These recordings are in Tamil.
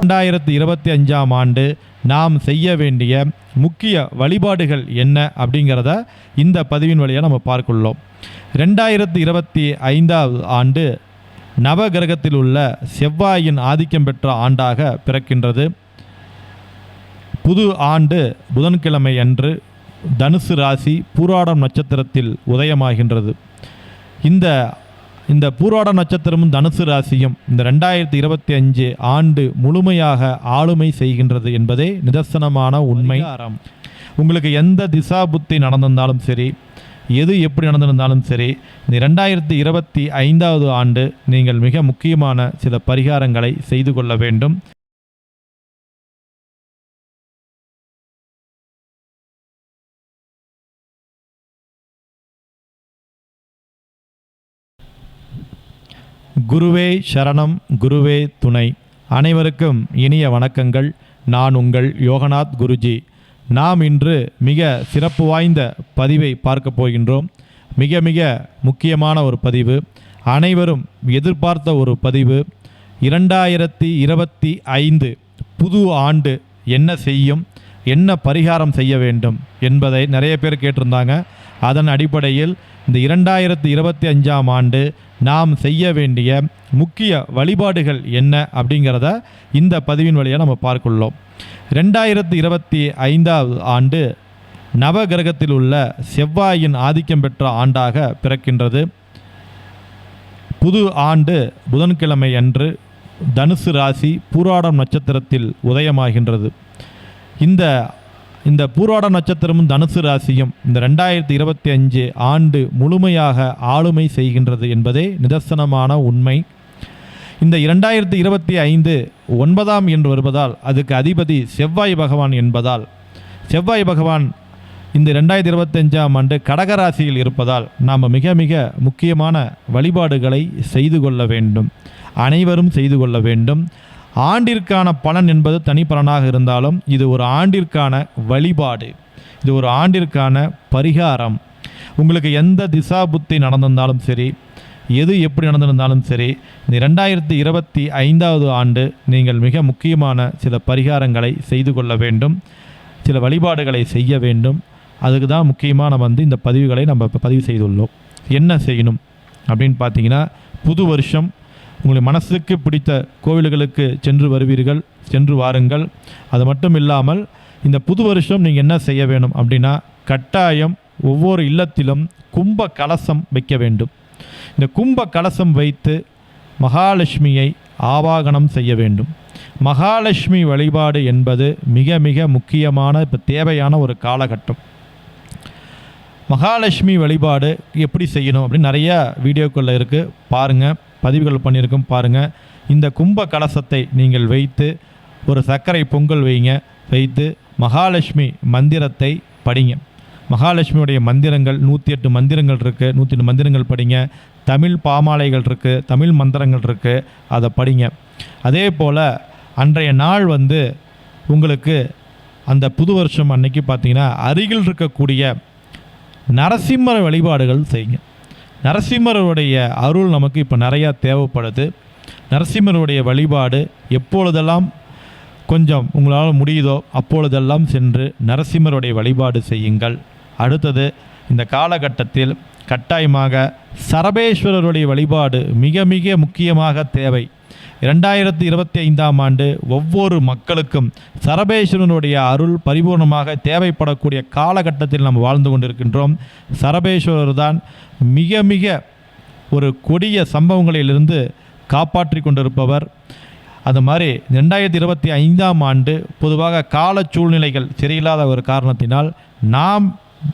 ரெண்டாயிரத்தி இருபத்தி அஞ்சாம் ஆண்டு நாம் செய்ய வேண்டிய முக்கிய வழிபாடுகள் என்ன அப்படிங்கிறத இந்த பதிவின் வழியாக நம்ம பார்க்குள்ளோம். ரெண்டாயிரத்தி இருபத்தி ஐந்தாவது ஆண்டு நவகிரகத்தில் உள்ள செவ்வாயின் ஆதிக்கம் பெற்ற ஆண்டாக பிறக்கின்றது. புது ஆண்டு புதன்கிழமை அன்று தனுசு ராசி பூராடம் நட்சத்திரத்தில் உதயமாகின்றது. இந்த இந்த பூராட நட்சத்திரமும் தனுசு ராசியும் இந்த ரெண்டாயிரத்தி இருபத்தி அஞ்சு ஆண்டு முழுமையாக ஆளுமை செய்கின்றது என்பதே நிதர்சனமான உண்மை. உங்களுக்கு எந்த திசா புத்தி நடந்திருந்தாலும் சரி எது எப்படி நடந்திருந்தாலும் சரி இந்த ரெண்டாயிரத்தி இருபத்தி ஐந்தாவது ஆண்டு நீங்கள் மிக முக்கியமான சில பரிகாரங்களை செய்து கொள்ள வேண்டும். குருவே சரணம் குருவே துணை. அனைவருக்கும் இனிய வணக்கங்கள். நான் உங்கள் யோகநாத் குருஜி. நாம் இன்று மிக சிறப்பு வாய்ந்த பதிவை பார்க்க போகின்றோம். மிக மிக முக்கியமான ஒரு பதிவு. அனைவரும் எதிர்பார்த்த ஒரு பதிவு. இரண்டாயிரத்தி இருபத்தி ஐந்து புது ஆண்டு என்ன செய்யும் என்ன பரிகாரம் செய்ய வேண்டும் என்பதை நிறைய பேர் கேட்டிருந்தாங்க. அதன் அடிப்படையில் இந்த இரண்டாயிரத்து இருபத்தி அஞ்சாம் ஆண்டு நாம் செய்ய வேண்டிய முக்கிய வழிபாடுகள் என்ன அப்படிங்கிறத இந்த பதிவின் வழியாக நம்ம பார்க்குள்ளோம். ரெண்டாயிரத்து இருபத்தி ஐந்தாவது ஆண்டு நவகிரகத்தில் உள்ள செவ்வாயின் ஆதிக்கம் பெற்ற ஆண்டாக பிறக்கின்றது. புது ஆண்டு புதன்கிழமை அன்று தனுசு ராசி பூராடம் நட்சத்திரத்தில் உதயமாகின்றது. இந்த இந்த பூரோட நட்சத்திரமும் தனுசு ராசியும் இந்த ரெண்டாயிரத்தி இருபத்தி அஞ்சு ஆண்டு முழுமையாக ஆளுமை செய்கின்றது என்பதே நிதர்சனமான உண்மை. இந்த இரண்டாயிரத்தி இருபத்தி ஐந்து ஒன்பதாம் என்று வருவதால் அதுக்கு அதிபதி செவ்வாய் பகவான் என்பதால் செவ்வாய் பகவான் இந்த ரெண்டாயிரத்தி இருபத்தஞ்சாம் ஆண்டு கடகராசியில் இருப்பதால் நாம் மிக மிக முக்கியமான வழிபாடுகளை செய்து கொள்ள வேண்டும். அனைவரும் செய்து கொள்ள வேண்டும். ஆண்டிற்கான பலன் என்பது தனிப்பலனாக இருந்தாலும் இது ஒரு ஆண்டிற்கான வழிபாடு. இது ஒரு ஆண்டிற்கான பரிகாரம். உங்களுக்கு எந்த திசா புத்தி நடந்திருந்தாலும் சரி எது எப்படி நடந்திருந்தாலும் சரி இந்த ரெண்டாயிரத்தி இருபத்தி ஐந்தாவது ஆண்டு நீங்கள் மிக முக்கியமான சில பரிகாரங்களை செய்து கொள்ள வேண்டும். சில வழிபாடுகளை செய்ய வேண்டும். அதுக்கு தான் முக்கியமாக நம்ம வந்து இந்த பதிவுகளை நம்ம இப்போ பதிவு செய்துள்ளோம். என்ன செய்யணும் அப்படின்னு பார்த்தீங்கன்னா புது வருஷம் உங்களுடைய மனசுக்கு பிடித்த கோவில்களுக்கு சென்று வருவீர்கள் சென்று வாருங்கள். அது மட்டும் இல்லாமல் இந்த புது வருஷம் நீங்கள் என்ன செய்ய வேணும் அப்படின்னா கட்டாயம் ஒவ்வொரு இல்லத்திலும் கும்ப கலசம் வைக்க வேண்டும். இந்த கும்ப கலசம் வைத்து மகாலட்சுமியை ஆவாகனம் செய்ய வேண்டும். மகாலட்சுமி வழிபாடு என்பது மிக மிக முக்கியமான இப்போ தேவையான ஒரு காலகட்டம். மகாலட்சுமி வழிபாடு எப்படி செய்யணும் அப்படின்னு நிறைய வீடியோக்களில் இருக்குது பாருங்கள் பதிவுகள் பண்ணியிருக்கோம் பாருங்கள் இந்த கும்ப கலசத்தை நீங்கள் வைத்து ஒரு சர்க்கரை பொங்கல் வைங்க வைத்து மகாலட்சுமி மந்திரத்தை படிங்க. மகாலட்சுமியுடைய மந்திரங்கள் நூற்றி எட்டு மந்திரங்கள் இருக்குது நூற்றி எட்டு மந்திரங்கள் படிங்க. தமிழ் பாமாலைகள் இருக்குது தமிழ் மந்திரங்கள் இருக்குது அதை படிங்க. அதே போல் அன்றைய நாள் வந்து உங்களுக்கு அந்த புது வருஷம் அன்னைக்கு பார்த்தீங்கன்னா அருகில் இருக்கக்கூடிய நரசிம்மர வழிபாடுகள் செய்யுங்க. நரசிம்மருடைய அருள் நமக்கு இப்போ நிறையா தேவைப்படுது. நரசிம்மருடைய வழிபாடு எப்பொழுதெல்லாம் கொஞ்சம் உங்களால் முடியுதோ அப்பொழுதெல்லாம் சென்று நரசிம்மருடைய வழிபாடு செய்யுங்கள். அடுத்தது இந்த காலகட்டத்தில் கட்டாயமாக சரபேஸ்வரருடைய வழிபாடு மிக மிக முக்கியமாக தேவை. இரண்டாயிரத்தி இருபத்தி ஐந்தாம் ஆண்டு ஒவ்வொரு மக்களுக்கும் சரபேஸ்வரனுடைய அருள் பரிபூர்ணமாக தேவைப்படக்கூடிய காலகட்டத்தில் நாம் வாழ்ந்து கொண்டிருக்கின்றோம். சரபேஸ்வரர் தான் மிக மிக ஒரு கொடிய சம்பவங்களிலிருந்து காப்பாற்றி கொண்டிருப்பவர். அது மாதிரி ரெண்டாயிரத்தி இருபத்தி ஐந்தாம் ஆண்டு பொதுவாக கால சூழ்நிலைகள் சரியில்லாத ஒரு காரணத்தினால் நாம்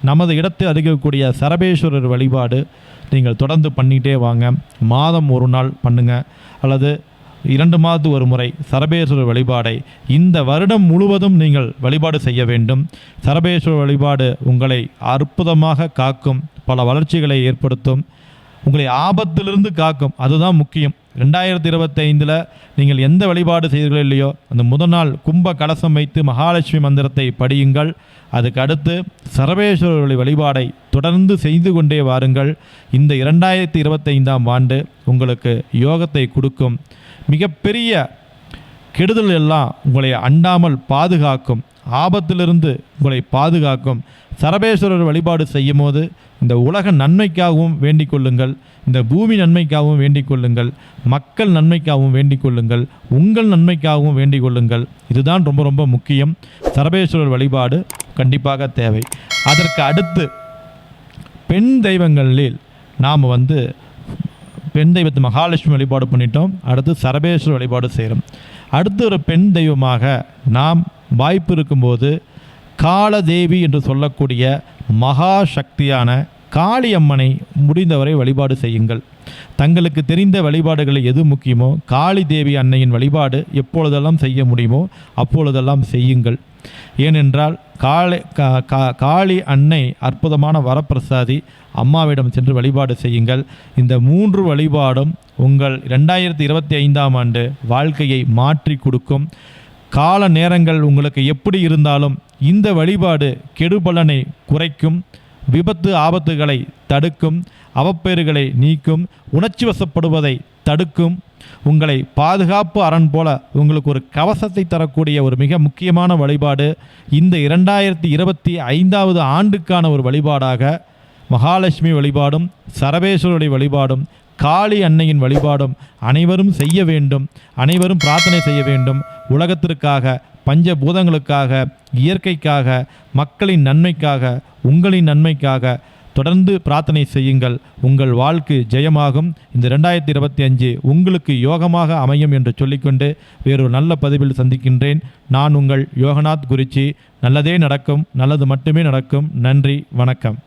நமது இடத்தில் அறிவிக்கக்கூடிய சரபேஸ்வரர் வழிபாடு நீங்கள் தொடர்ந்து பண்ணிகிட்டே வாங்க. மாதம் ஒரு நாள் பண்ணுங்கள் அல்லது இரண்டு மாதத்து ஒரு முறை சரபேஸ்வரர் வழிபாடை. இந்த வருடம் முழுவதும் நீங்கள் வழிபாடு செய்ய வேண்டும். சரபேஸ்வரர் வழிபாடு உங்களை அற்புதமாக காக்கும் பல வளர்ச்சிகளை ஏற்படுத்தும் உங்களை ஆபத்திலிருந்து காக்கும். அதுதான் முக்கியம். ரெண்டாயிரத்தி இருபத்தைந்தில் நீங்கள் எந்த வழிபாடு செய்தீர்களோ இல்லையோ அந்த முதல் நாள் கும்ப கலசம் வைத்து மகாலட்சுமி மந்திரத்தை படியுங்கள். அதுக்கு அடுத்து சரபேஸ்வரர் வழிபாடை தொடர்ந்து செய்து கொண்டே வாருங்கள். இந்த இரண்டாயிரத்தி இருபத்தைந்தாம் ஆண்டு உங்களுக்கு யோகத்தை கொடுக்கும் மிகப்பெரிய கெடுதல் எல்லாம் உங்களை அண்டாமல் பாதுகாக்கும். ஆபத்திலிருந்து உங்களை பாதுகாக்கும். சரபேஸ்வரர் வழிபாடு செய்யும் போது இந்த உலக நன்மைக்காகவும் வேண்டிக் கொள்ளுங்கள். இந்த பூமி நன்மைக்காகவும் வேண்டிக் கொள்ளுங்கள். மக்கள் நன்மைக்காகவும் வேண்டிக் கொள்ளுங்கள். உங்கள் நன்மைக்காகவும் வேண்டிக் கொள்ளுங்கள். இதுதான் ரொம்ப ரொம்ப முக்கியம். சரபேஸ்வரர் வழிபாடு கண்டிப்பாக தேவை. அதற்கு அடுத்து பெண் தெய்வங்களில் நாம் வந்து பெண் தெய்வத்தை மகாலட்சுமி வழிபாடு பண்ணிட்டோம். அடுத்து சரபேஸ்வரர் வழிபாடு செய்கிறோம். அடுத்து ஒரு பெண் தெய்வமாக நாம் வாய்ப்பு இருக்கும்போது காலதேவி என்று சொல்லக்கூடிய மகா சக்தியான காளியம்மனை முடிந்தவரை வழிபாடு செய்யுங்கள். தங்களுக்கு தெரிந்த வழிபாடுகள் எது முக்கியமோ காளி தேவி அன்னையின் வழிபாடு எப்பொழுதெல்லாம் செய்ய முடியுமோ அப்பொழுதெல்லாம் செய்யுங்கள். ஏனென்றால் காளி கா- கா- காளி அன்னை அற்புதமான வரப்பிரசாதி அம்மாவிடம் சென்று வழிபாடு செய்யுங்கள். இந்த மூன்று வழிபாடும் உங்கள் ரெண்டாயிரத்தி இருபத்தி ஐந்தாம் ஆண்டு வாழ்க்கையை மாற்றி கொடுக்கும். கால நேரங்கள் உங்களுக்கு எப்படி இருந்தாலும் இந்த வழிபாடு கெடுபலனை குறைக்கும். விபத்து ஆபத்துகளை தடுக்கும் அவப்பேறுகளை நீக்கும் உணர்ச்சி வசப்படுவதை தடுக்கும் உங்களை பாதுகாப்பு அரண் போல உங்களுக்கு ஒரு கவசத்தை தரக்கூடிய ஒரு மிக முக்கியமான வழிபாடு இந்த இரண்டாயிரத்தி இருபத்தி ஐந்தாவது ஆண்டுக்கான ஒரு வழிபாடாக மகாலட்சுமி வழிபாடும் சரவேஸ்வருடைய வழிபாடும் காளி அன்னையின் வழிபாடும் அனைவரும் செய்ய வேண்டும் அனைவரும் பிரார்த்தனை செய்ய வேண்டும். உலகத்திற்காக பஞ்சபூதங்களுக்காக இயற்கைக்காக மக்களின் நன்மைக்காக உங்களின் நன்மைக்காக தொடர்ந்து பிரார்த்தனை செய்யுங்கள். உங்கள் வாழ்க்கை ஜெயமாகும். இந்த ரெண்டாயிரத்தி இருபத்தி அஞ்சு உங்களுக்கு யோகமாக அமையும் என்று சொல்லிக்கொண்டு வேறொரு நல்ல பதிவில் சந்திக்கின்றேன். நான் உங்கள் யோகநாத் குறிச்சி நல்லதே நடக்கும். நல்லது மட்டுமே நடக்கும். நன்றி. வணக்கம்.